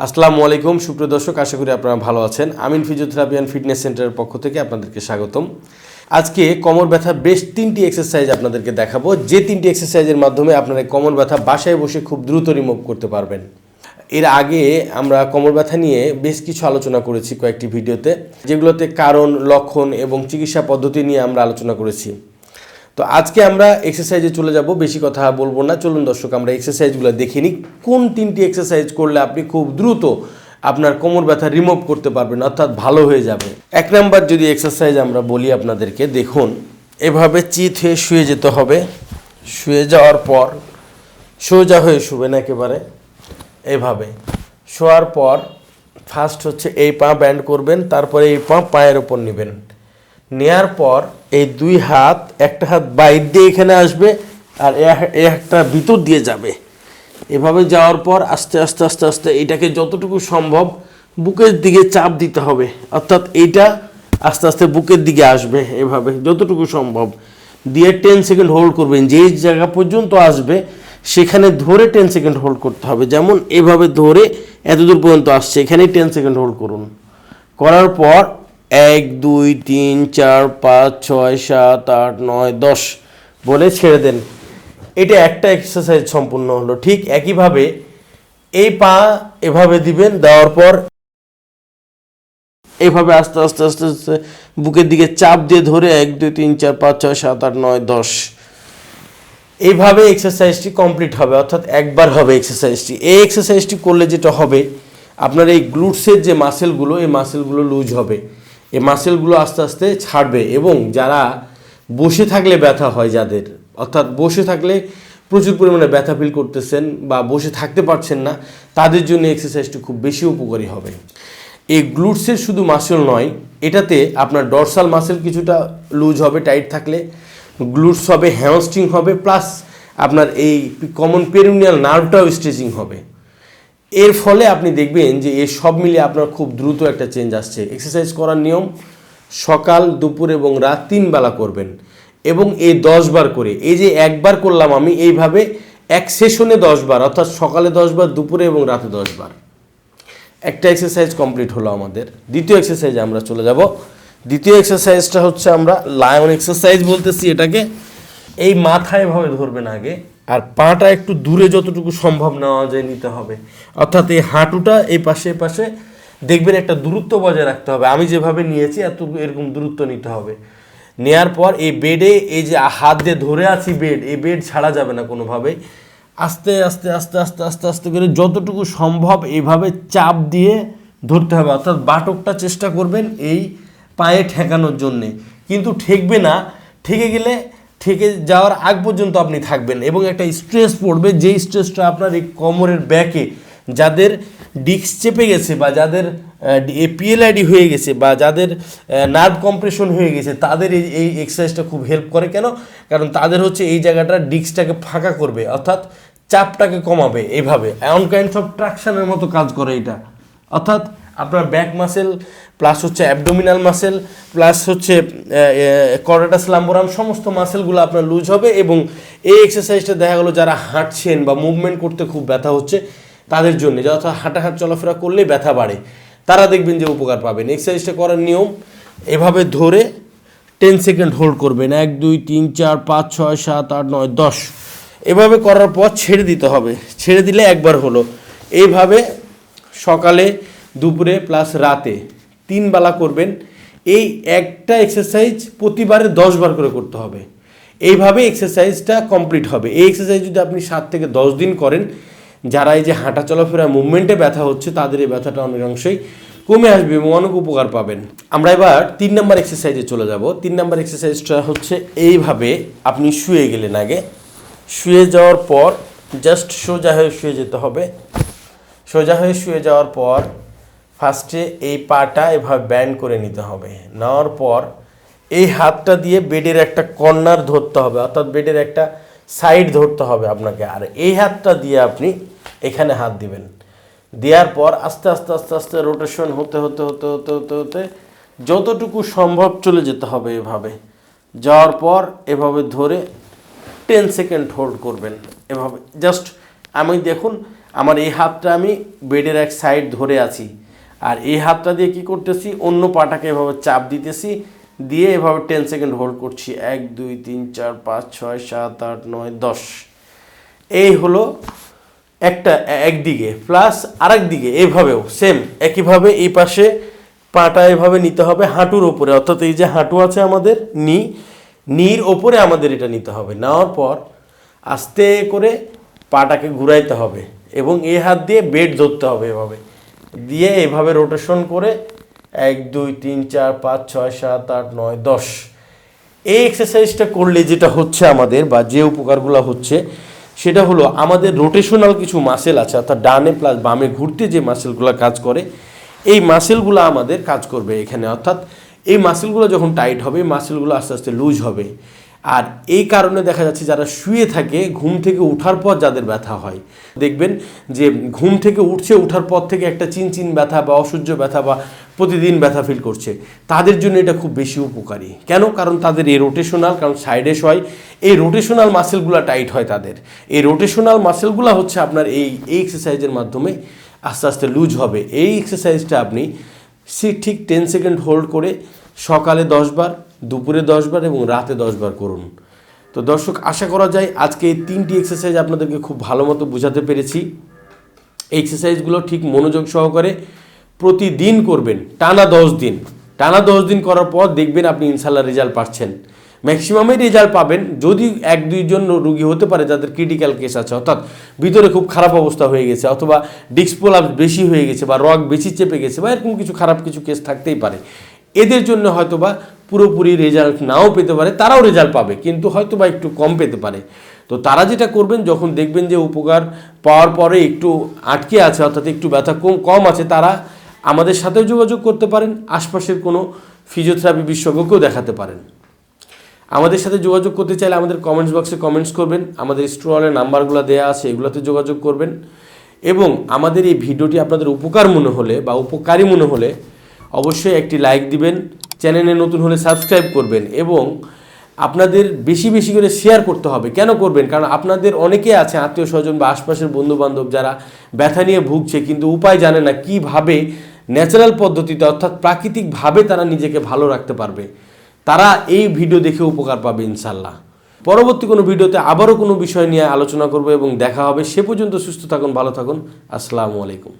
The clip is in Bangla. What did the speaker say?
আসসালামু আলাইকুম, সুপ্রিয় দর্শক, আশা করি আপনারা ভালো আছেন। আমিন ফিজিওথেরাপি অ্যান্ড ফিটনেস সেন্টারের পক্ষ থেকে আপনাদেরকে স্বাগতম। আজকে কোমর ব্যথা বেশ তিনটি এক্সারসাইজ আপনাদেরকে দেখাবো। যে তিনটি এক্সারসাইজের মাধ্যমে আপনারা কোমর ব্যথা বাসায় বসে খুব দ্রুত রিমুভ করতে পারবেন। এর আগে আমরা কোমর ব্যথা নিয়ে বেশ কিছু আলোচনা করেছি কয়েকটি ভিডিওতে, যেগুলোতে কারণ, লক্ষণ এবং চিকিৎসা পদ্ধতি নিয়ে আমরা আলোচনা করেছি। তো আজকে আমরা এক্সারসাইজে চলে যাব, বেশি কথা বলব না। চলুন দর্শক, আমরা এক্সারসাইজগুলো দেখে নিই। কোন তিনটি এক্সারসাইজ করলে আপনি খুব দ্রুত আপনার কোমর ব্যথা রিমুভ করতে পারবেন, অর্থাৎ ভালো হয়ে যাবে? এক নাম্বার যদি এক্সারসাইজ আমরা বলি আপনাদেরকে, দেখুন, এভাবে চিত হয়ে শুয়ে যেতে হবে। শুয়ে যাওয়ার পর, সোজা হয়ে শুবেন একেবারে, এভাবে। শোয়ার পর ফার্স্ট হচ্ছে এই পা ব্যান্ড করবেন, তারপরে এই পা পায়ের ওপর নেবেন। নেয়ার পর এই দুই হাত একটা হাত বাইর দিয়ে এখানে আসবে আর একটা ভিতর দিয়ে যাবে। এভাবে যাওয়ার পর আস্তে আস্তে আস্তে আস্তে এটাকে যতটুকু সম্ভব বুকের দিকে চাপ দিতে হবে। অর্থাৎ এইটা আস্তে আস্তে বুকের দিকে আসবে এভাবে যতটুকু সম্ভব। দিয়ে টেন সেকেন্ড হোল্ড করবেন। যেই জায়গা পর্যন্ত আসবে, সেখানে ধরে টেন সেকেন্ড হোল্ড করতে হবে। যেমন এভাবে ধরে এতদূর পর্যন্ত আসছে, এখানেই টেন সেকেন্ড হোল্ড করুন। করার পর এক, দুই, তিন, চার, পাঁচ, ছয়, সাত, আট, নয়, দশ। বলে ছেড়ে দেন। এটা একটা এক্সারসাইজ সম্পূর্ণ হলো। ঠিক একইভাবে এই পা এভাবে দিবেন, দেওয়ার পর এইভাবে আস্তে আস্তে আস্তে আস্তে বুকের দিকে চাপ দিয়ে ধরে এক, দুই, তিন, চার, পাঁচ, ছয়, সাত, আট, নয়, দশ। এইভাবে এক্সারসাইজটি কমপ্লিট হবে। অর্থাৎ একবার হবে এক্সারসাইজটি এই এক্সারসাইজটি করলে যেটা হবে, আপনার এই গ্লুটসের যে মাসেলগুলো এই মাসেলগুলো লুজ হবে। এই মাসেলগুলো আস্তে আস্তে ছাড়বে এবং যারা বসে থাকলে ব্যথা হয় যাদের, অর্থাৎ বসে থাকলে প্রচুর পরিমাণে ব্যথা ফিল করতেছেন বা বসে থাকতে পারছেন না, তাদের জন্য এক্সারসাইজটি খুব বেশি উপকারী হবে। এই গ্লুটসের শুধু মাসেল নয়, এটাতে আপনার ডরসাল মাসেল কিছুটা লুজ হবে টাইট থাকলে। গ্লুটস হবে হ্যামস্ট্রিং হবে প্লাস আপনার এই কমন পেরিনিয়াল নার্ভটাও স্ট্রেচিং হবে। এর ফলে আপনি দেখবেন যে এ সব মিলিয়ে আপনার খুব দ্রুত একটা চেঞ্জ আসছে। এক্সারসাইজ করার নিয়ম সকাল, দুপুর এবং রাত তিন বেলা করবেন এবং এই দশ বার করে। এই যে একবার করলাম আমি, এইভাবে এক সেশনে দশ বার, অর্থাৎ সকালে দশ বার, দুপুরে এবং রাতে দশ বার। একটা এক্সারসাইজ কমপ্লিট হলো আমাদের। দ্বিতীয় এক্সারসাইজে আমরা চলে যাব। দ্বিতীয় এক্সারসাইজটা হচ্ছে আমরা লায়ন এক্সারসাইজ বলতেছি এটাকে। এই মাথায় এভাবে ধরবেন আগে। আর পাটা একটু দূরে যতটুকু সম্ভব নেওয়া যায় নিতে হবে। অর্থাৎ এই হাঁটুটা এই পাশে পাশে দেখবেন একটা দূরত্ব বজায় রাখতে হবে। আমি যেভাবে নিয়েছি, এত এরকম দূরত্ব নিতে হবে। নেয়ার পর এই বেডে, এই যে হাত দিয়ে ধরে আছি বেড, এই বেড ছাড়া যাবে না কোনোভাবেই। আস্তে আস্তে আস্তে আস্তে আস্তে আস্তে করে যতটুকু সম্ভব এইভাবে চাপ দিয়ে ধরতে হবে। অর্থাৎ বাটকটা চেষ্টা করবেন এই পায়ে ঠেকানোর জন্যে। কিন্তু ঠেকবে না। ঠেকে গেলে ঠেকে যাওয়ার আগ পর্যন্ত আপনি থাকবেন এবং একটা স্ট্রেস পড়বে, যেই স্ট্রেসটা আপনার এই কোমরের ব্যাকে যাদের ডিস্ক চেপে গেছে বা যাদের পিএলআইডি হয়ে গেছে বা যাদের নার্ভ কম্প্রেশন হয়ে গেছে, তাদের এই এই এক্সারসাইজটা খুব হেল্প করে। কেন? কারণ তাদের হচ্ছে এই জায়গাটা ডিস্কটাকে ফাঁকা করবে, অর্থাৎ চাপটাকে কমাবে এভাবে। এমন কাইন্ডস অফ ট্রাকশানের মতো কাজ করে এটা। অর্থাৎ আপনার ব্যাক মাসেল প্লাস হচ্ছে অ্যাবডোমিনাল মাসেল প্লাস হচ্ছে করাটাস লাম্বোরাম সমস্ত মাসেলগুলো আপনার লুজ হবে এবং এই এক্সারসাইজটা দেখা গেলো যারা হাঁটছেন বা মুভমেন্ট করতে খুব ব্যথা হচ্ছে, তাদের জন্য। যত হাঁটা হাঁট চলাফেরা করলেই ব্যথা বাড়ে, তারা দেখবেন যে উপকার পাবেন। এক্সারসাইজটা করার নিয়ম, এভাবে ধরে টেন সেকেন্ড হোল্ড করবেন। এক, দুই, তিন, চার, পাঁচ, ছয়, সাত, আট, নয়, দশ। এভাবে করার পর ছেড়ে দিতে হবে। ছেড়ে দিলে একবার হলো। এইভাবে সকালে দুপুরে প্লাস রাতে। তিন বেলা করবেন। এই একটা এক্সারসাইজ প্রতিবারে দশ বার করে করতে হবে। এইভাবে এক্সারসাইজটা কমপ্লিট হবে। এই এক্সারসাইজ যদি আপনি সাত থেকে দশ দিন করেন, যারা এই যে হাঁটা চলাফেরা মুভমেন্টে ব্যথা হচ্ছে, তাদের এই ব্যথাটা অনেকাংশই কমে আসবে এবং অনেক উপকার পাবেন। আমরা এবার তিন নম্বর এক্সারসাইজে চলে যাব। তিন নম্বর এক্সারসাইজটা হচ্ছে এইভাবে আপনি শুয়ে গেলেন আগে। শুয়ে যাওয়ার পর জাস্ট সোজা হয়ে শুয়ে যেতে হবে। সোজা হয়ে শুয়ে যাওয়ার পর ফার্স্টে এই পাটা এভাবে ব্যান্ড করে নিতে হবে। নেওয়ার পর এই হাতটা দিয়ে বেডের একটা কর্নার ধরতে হবে, অর্থাৎ বেডের একটা সাইড ধরতে হবে আপনাকে। আর এই হাতটা দিয়ে আপনি এখানে হাত দিবেন। দেওয়ার পর আস্তে আস্তে আস্তে আস্তে রোটেশন হতে হতে হতে হতে হতে হতে যতটুকু সম্ভব চলে যেতে হবে এভাবে। যাওয়ার পর এভাবে ধরে টেন সেকেন্ড হোল্ড করবেন এভাবে। জাস্ট আমি দেখুন, আমার এই হাতটা আমি বেডের এক সাইড ধরে আছি। আর এই হাতটা দিয়ে কি করতেছি? অন্য পাটাকে এভাবে চাপ দিতেছি, দিয়ে এভাবে টেন সেকেন্ড হোল্ড করছি। এক, দুই, তিন, চার, পাঁচ, ছয়, সাত, আট, নয়, দশ। এই হলো একটা, একদিকে প্লাস আরেক দিকে এভাবেও সেম একইভাবে এই পাশে পাটা এভাবে নিতে হবে হাঁটুর ওপরে। অর্থাৎ এই যে হাঁটু আছে আমাদের, নি, নির ওপরে আমাদের এটা নিতে হবে। নেওয়ার পর আস্তে করে পাটাকে ঘুরাইতে হবে এবং এই হাত দিয়ে বেড ধরতে হবে এভাবে। দিয়ে এভাবে রোটেশন করে এক, দুই, তিন, চার, পাঁচ, ছয়, সাত, আট, নয়, দশ। এই এক্সারসাইজটা করলে যেটা হচ্ছে আমাদের বা যে উপকারগুলো হচ্ছে, সেটা হলো আমাদের রোটেশনাল কিছু মাসেল আছে, অর্থাৎ ডানে প্লাস বামে ঘুরতে যে মাসেলগুলো কাজ করে, এই মাসেলগুলো আমাদের কাজ করবে এখানে। অর্থাৎ এই মাসেলগুলো যখন টাইট হবে মাসেলগুলো আস্তে আস্তে লুজ হবে। আর এই কারণে দেখা যাচ্ছে যারা শুয়ে থাকে, ঘুম থেকে ওঠার পর যাদের ব্যথা হয়। দেখবেন যে ঘুম থেকে উঠছে, ওঠার পর থেকে একটা চিনচিন ব্যথা বা অসহ্য ব্যথা বা প্রতিদিন ব্যথা ফিল করছে। তাদের জন্য এটা খুব বেশি উপকারী। কেন? কারণ তাদের এই রোটেশনাল কারণ সাইডে হয় এই রোটেশনাল মাসেলগুলো টাইট হয় তাদের। এই রোটেশনাল মাসেলগুলো হচ্ছে আপনার এই এই এক্সারসাইজের মাধ্যমে আস্তে আস্তে লুজ হবে। এই এক্সারসাইজটা আপনি ঠিক টেন সেকেন্ড হোল্ড করে সকালে দশবার দুপুরে দশবার এবং রাতে দশবার করুন। তো দর্শক, আশা করা যায় আজকে এই তিনটি এক্সারসাইজ আপনাদেরকে খুব ভালো মতো বোঝাতে পেরেছি। এক্সারসাইজগুলো ঠিক মনোযোগ সহকারে প্রতিদিন করবেন, টানা দশ দিন। টানা দশ দিন করার পর দেখবেন আপনি ইনশাল্লাহ রেজাল্ট পাচ্ছেন। ম্যাক্সিমামই রেজাল্ট পাবেন যদি এক দুইজন রুগী হতে পারে যাদের ক্রিটিক্যাল কেস আছে, অর্থাৎ ভিতরে খুব খারাপ অবস্থা হয়ে গেছে অথবা ডিস্ক প্রলাপ বেশি হয়ে গেছে বা রগ বেশি চেপে গেছে বা এরকম কিছু খারাপ কিছু কেস থাকতেই পারে। এদের জন্য হয়তোবা পুরোপুরি রেজাল্ট নাও পেতে পারে, তারাও রেজাল্ট পাবে, কিন্তু হয়তো বা একটু কম পেতে পারে। তো তারা যেটা করবেন, যখন দেখবেন যে উপকার পাওয়ার পরে একটু আটকে আছে, অর্থাৎ একটু ব্যথা কম কম আছে, তারা আমাদের সাথেও যোগাযোগ করতে পারেন, আশপাশের কোনো ফিজিওথেরাপি বিশেষজ্ঞকেও দেখাতে পারেন। আমাদের সাথে যোগাযোগ করতে চাইলে আমাদের কমেন্টস বক্সে কমেন্টস করবেন, আমাদের স্টোরের নাম্বারগুলো দেওয়া আছে, এগুলোতে যোগাযোগ করবেন। এবং আমাদের এই ভিডিওটি আপনাদের উপকার মনে হলে বা উপকারী মনে হলে অবশ্যই একটি লাইক দিবেন, চ্যানেলে নতুন হলে সাবস্ক্রাইব করবেন এবং আপনাদের বেশি বেশি করে শেয়ার করতে হবে। কেন করবেন? কারণ আপনাদের অনেকে আছে, আত্মীয় স্বজন বা আশপাশের বন্ধু বান্ধব যারা ব্যথা নিয়ে ভুগছে কিন্তু উপায় জানে না কীভাবে ন্যাচারাল পদ্ধতিতে অর্থাৎ প্রাকৃতিকভাবে তারা নিজেকে ভালো রাখতে পারবে। তারা এই ভিডিও দেখে উপকার পাবে ইনশাল্লাহ পরবর্তী কোনো ভিডিওতে আবারও কোনো বিষয় নিয়ে আলোচনা করব এবং দেখা হবে। সে পর্যন্ত সুস্থ থাকুন, ভালো থাকুন। আসসালামু আলাইকুম।